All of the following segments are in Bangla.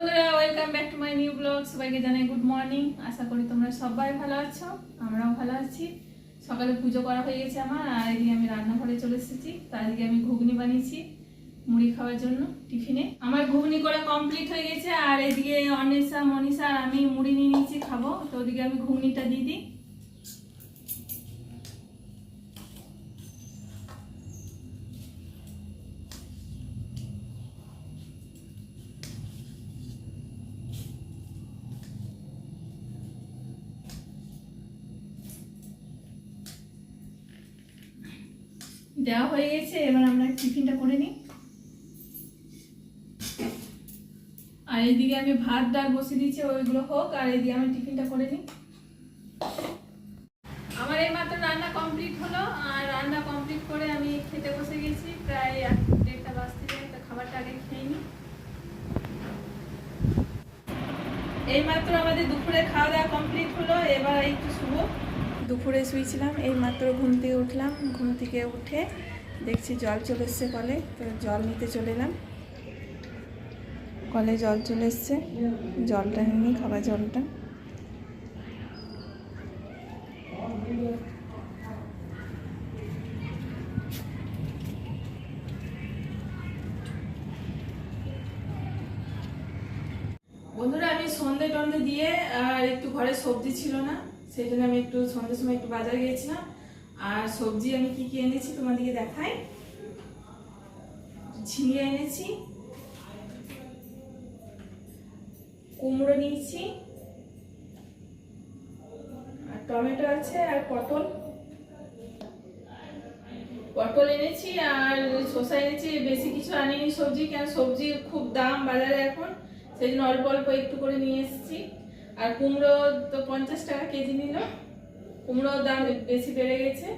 বন্ধুরা ব্যাক টু মাই নিউ সবাইকে জানাই গুড মর্নিং আশা করি তোমরা সবাই ভালো আছো, আমরাও ভালো আছি। সকালে পুজো করা হয়ে গেছে আমার, আর আমি রান্নাঘরে চলে এসেছি। আমি ঘুগনি বানিয়েছি মুড়ি খাওয়ার জন্য টিফিনে। আমার ঘুগনি করা কমপ্লিট হয়ে গেছে, আর এদিকে অনিশা, মনীষা আর আমি মুড়ি নিয়ে নিয়েছি, খাব। তো ওদিকে আমি ঘুগনিটা দিয়ে দিই। দেওয়া হয়ে গেছে, এবার আমরা টিফিনটা করে নিই। আর এইদিকে আমি ভাত, ডাল বসিয়ে দিয়েছি, ওইগুলো হোক, আর এইদিকে আমি টিফিনটা করে নিই। আমার এই মাত্র রান্না কমপ্লিট হলো, আর রান্না কমপ্লিট করে আমি খেতে বসে গেছি, প্রায় দেড়টা যায়, তো খাবারটা আগে খেয়ে নিই। এইমাত্র আমাদের দুপুরে খাওয়া দাওয়া কমপ্লিট হলো, এবার একটু শুভ দুপুরে শুয়েছিলাম এই মাত্র ঘুম থেকে উঠলাম, ঘুম থেকে উঠে দেখছি জল চলে এসছে কলে, তো জল নিতে চলে এলাম। কলে জল চলে এসছে, জলটা নিয়ে খাবার জলটা। বন্ধুরা, আমি সন্ধে টন্ধে দিয়ে আর একটু ঘরে সবজি ছিল না। সেই জন্য আমি একটু সন্ধ্যের সময় একটু বাজারে গিয়েছিলাম। আর সবজি আমি কি কি এনেছি তোমাদেরকে দেখাই? ঝিঙে এনেছি। কুমড়ো নিয়েছি। আর টমেটো আছে আর পটল। পটল এনেছি আর শসা এনেছি। বেশি কিছু আনিনি সবজি, কেন সবজির খুব দাম বাজারে এখন। সেই জন্য অল্প অল্প একটু করে নিয়ে এসেছি। আর কুমড়ো তো পঞ্চাশ টাকা কেজি নিল। কুমড়োর দাম বেশি বেড়ে গেছে।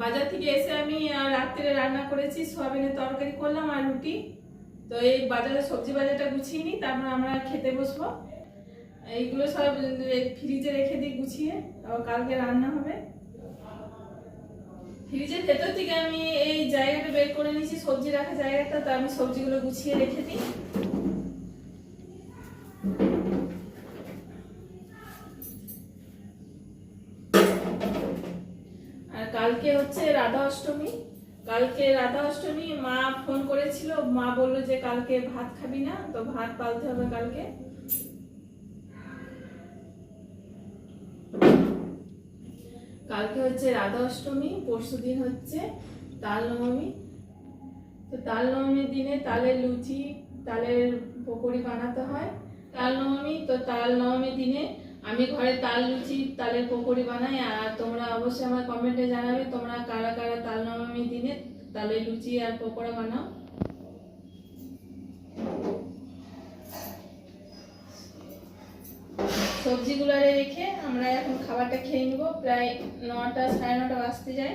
বাজার থেকে এসে আমি রাত্রে রান্না করেছি, সোয়াবিনের তরকারি করলাম আর রুটি। তো এই বাজারে সবজি বাজারটা গুছিয়ে নিই, তারপর আমরা খেতে বসবো। এইগুলো সব ফ্রিজে রেখে দিই গুছিয়ে কালকে রান্না হবে। ফ্রিজের ভেতর থেকে আমি এই জায়গাটা বের করে নিয়েছি, সবজি রাখা জায়গাটা, তো আমি সবজিগুলো গুছিয়ে রেখে দিই। কালকে হচ্ছে রাধা অষ্টমী। কালকে রাধা অষ্টমী, মা ফোন করেছিল, মা বলল যে কালকে ভাত খাবি না, তো ভাত পালতে হবে কালকে। কালকে হচ্ছে রাধা অষ্টমী, পরশু দিন হচ্ছে তাল নবমী। তো তাল নবমীর দিনে তালের লুচি, তালের পকোড়ি বানাতে হয়। তাল নবমী, তো তাল নবমীর দিনে আমি ঘরে তাল লুচি, তালের পকোড়ি বানাই, আর তোমরা অবশ্যই আমার কমেন্টে জানাবে তোমরা কারা কারা তাল নবমী দিনে তালের লুচি আর পকোড়া বানাও। সবজিগুলো রেখে আমরা এখন খাবারটা খেয়ে নেব। প্রায় নটা, সাড়ে নটা বাজতে যায়।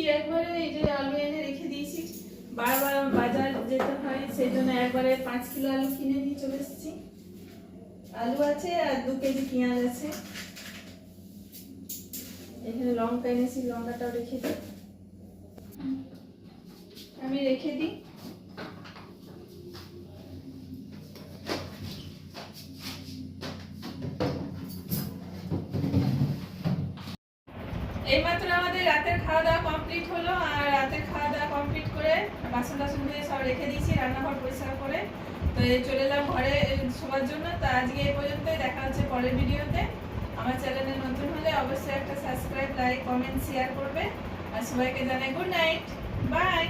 এসেছি একবারে এই যে আলু এনে রেখে দিয়েছি। বারবার বাজার যেতে হয়, সেই জন্য একবারে পাঁচ কিলো আলু কিনে নিয়ে চলে এসেছি। আলু আছে আর দু কেজি পেঁয়াজ আছে। এখানে লঙ্কা এনেছি, লঙ্কাটাও রেখে দিই। আমি রেখে দিই। এইমাত্র আমাদের রাতের খাওয়া দাওয়া কমপ্লিট হলো আর রাতের খাওয়া দাওয়া কমপ্লিট করে বাসন টাসন ধুয়ে সব রেখে দিয়েছি, রান্নাঘর পরিষ্কার করে। তো চলে এলাম ঘরে শোবার জন্য। তো আজকে এই পর্যন্তই, দেখা হচ্ছে পরের ভিডিওতে। আমার চ্যানেলে নতুন হলে অবশ্যই একটা সাবস্ক্রাইব লাইক কমেন্ট শেয়ার করবে। আর সবাইকে জানাই গুড নাইট বাই